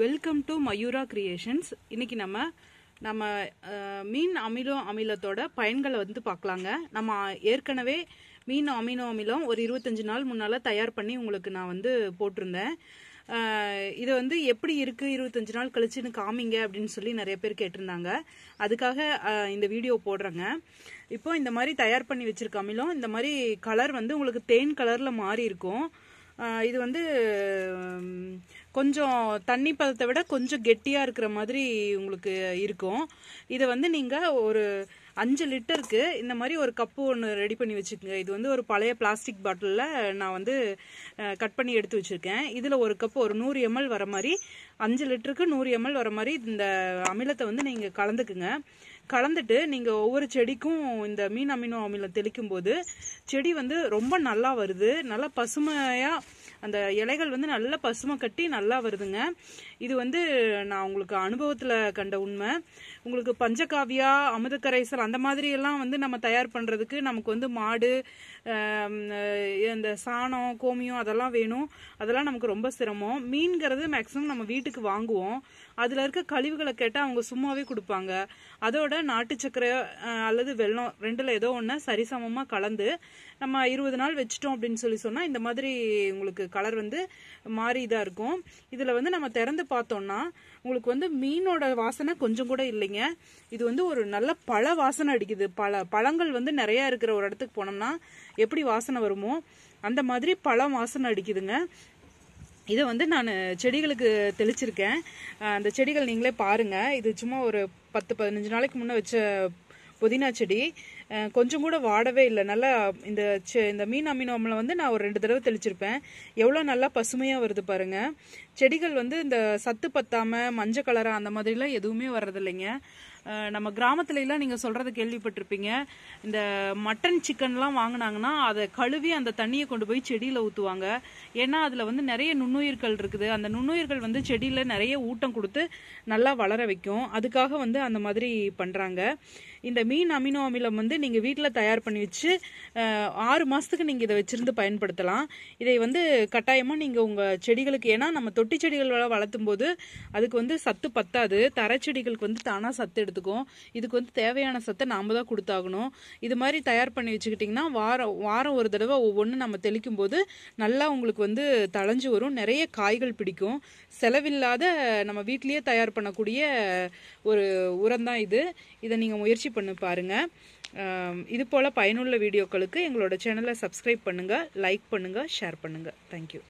Welcome to Mayura creations இன்னைக்கு நம்ம நம்ம மீன் அமிலோ அமிலத்தோட பயன்களை வந்து பார்க்கலாங்க. நம்ம ஏற்கனவே மீன் அமினோ அமிலம் ஒரு இருபத்தஞ்சு நாள் முன்னால தயார் பண்ணி உங்களுக்கு நான் வந்து போட்டிருந்தேன். இது வந்து எப்படி இருக்கு இருபத்தஞ்சு நாள் கழிச்சுன்னு காமிங்க அப்படின்னு சொல்லி நிறைய பேர் கேட்டிருந்தாங்க. அதுக்காக இந்த வீடியோ போடுறேங்க. இப்போ இந்த மாதிரி தயார் பண்ணி வச்சிருக்க அமிலம் இந்த மாதிரி கலர் வந்து உங்களுக்கு தேன் கலர்ல மாறி இருக்கும். இது வந்து கொஞ்சம் தண்ணி பதத்தை விட கொஞ்சம் கெட்டியாக இருக்கிற மாதிரி உங்களுக்கு இருக்கும். இதை வந்து நீங்கள் ஒரு அஞ்சு லிட்டருக்கு இந்த மாதிரி ஒரு கப்பு ஒன்று ரெடி பண்ணி வச்சுக்கோங்க. இது வந்து ஒரு பழைய பிளாஸ்டிக் பாட்டிலில் நான் வந்து கட் பண்ணி எடுத்து வச்சுருக்கேன். இதில் ஒரு கப்பு ஒரு நூறு எம்எல் வர மாதிரி அஞ்சு லிட்டருக்கு நூறு எம்எல் வர மாதிரி இந்த அமிலத்தை வந்து நீங்கள் கலந்துக்குங்க. கலந்துட்டு நீங்கள் ஒவ்வொரு செடிக்கும் இந்த மீன் அமினோ அமிலம் தெளிக்கும் போது செடி வந்து ரொம்ப நல்லா வருது. நல்லா பசுமையாக அந்த இலைகள் வந்து நல்லா பசுமை கட்டி நல்லா வருதுங்க. இது வந்து நான் உங்களுக்கு அனுபவத்தில் கண்ட உண்மை. உங்களுக்கு பஞ்சகாவியா அமுதக்கரைசல் அந்த மாதிரி எல்லாம் வந்து நம்ம தயார் பண்ணுறதுக்கு நமக்கு வந்து மாடு இந்த சாணம் கோமியம் அதெல்லாம் வேணும். அதெல்லாம் நமக்கு ரொம்ப சிரமம். மீன்கிறது மேக்ஸிமம் நம்ம வீட்டுக்கு வாங்குவோம். அதில் இருக்க கழிவுகளை கேட்டால் அவங்க சும்மாவே கொடுப்பாங்க. அதோட நாட்டு சர்க்கரை அல்லது வெல்லம் ரெண்டில் ஏதோ ஒன்று சரிசமமாக கலந்து நம்ம இருபது நாள் வச்சிட்டோம் அப்படின்னு சொல்லி சொன்னால் இந்த மாதிரி உங்களுக்கு கலர் வந்து மாறி இதாக இருக்கும். இதில் வந்து நம்ம திறந்து பார்த்தோம்னா உங்களுக்கு வந்து மீனோட வாசனை கொஞ்சம் கூட இல்லைங்க. இது வந்து ஒரு நல்ல பழ வாசனை அடிக்குது. பழ பழங்கள் வந்து நிறையா இருக்கிற ஒரு இடத்துக்கு போனோம்னா எப்படி வாசனை வருமோ அந்த மாதிரி பழம் வாசனை அடிக்குதுங்க. இதை வந்து நான் செடிகளுக்கு தெளிச்சிருக்கேன். அந்த செடிகள் நீங்களே பாருங்கள் இது சும்மா ஒரு பத்து பதினஞ்சு நாளைக்கு முன்னே வச்ச புதினா செடி கொஞ்சம் கூட வாடவே இல்லை. நல்லா இந்த செ- இந்த மீன் அமினோமில் வந்து நான் ஒரு ரெண்டு தடவை தெளிச்சிருப்பேன். எவ்வளோ நல்லா பசுமையாக வருது பாருங்க. செடிகள் வந்து இந்த சத்து பத்தாமல் மஞ்சள் கலராக அந்த மாதிரிலாம் எதுவுமே வர்றதில்லைங்க. நம்ம கிராமத்துல எல்லாம் நீங்க சொல்றத கேள்விப்பட்டிருப்பீங்க. இந்த மட்டன் சிக்கன்லாம் வாங்குனாங்கன்னா அதை கழுவி அந்த தண்ணியை கொண்டு போய் செடியில ஊத்துவாங்க. ஏன்னா அதுல வந்து நிறைய நுண்ணுயிர்கள் இருக்குது. அந்த நுண்ணுயிர்கள் வந்து செடியில நிறைய ஊட்டம் கொடுத்து நல்லா வளர வைக்கும். அதுக்காக வந்து அந்த மாதிரி பண்றாங்க. இந்த மீன் அமினோ அமிலம் வந்து நீங்க வீட்டில் தயார் பண்ணி வச்சு ஆறு மாசத்துக்கு நீங்க இதை வச்சிருந்து பயன்படுத்தலாம். இதை வந்து கட்டாயமா நீங்க உங்க செடிகளுக்கு ஏன்னா நம்ம தொட்டி செடிகள் வளர்த்தும் போது அதுக்கு வந்து சத்து பத்தாது. தரைச்செடிகளுக்கு வந்து தானா சத்து எடுத்துக்கும் இதுக்கு வந்து தேவையான சத்தை நாம் தான் கொடுத்தாகணும். இது மாதிரி தயார் பண்ணி வச்சுக்கிட்டிங்கன்னா வாரம் வாரம் ஒரு தடவை ஒவ்வொன்று நம்ம தெளிக்கும் போது நல்லா உங்களுக்கு வந்து தளைஞ்சு வரும். நிறைய காய்கள் பிடிக்கும். செலவில்லாத நம்ம வீட்லேயே தயார் பண்ணக்கூடிய ஒரு உரம் தான் இது. இதை நீங்கள் முயற்சி பண்ணி பாருங்கள் இது போல் பயனுள்ள வீடியோக்களுக்கு எங்களோட சேனலை சப்ஸ்கிரைப் பண்ணுங்கள் லைக் பண்ணுங்கள் ஷேர் பண்ணுங்கள் தேங்க்யூ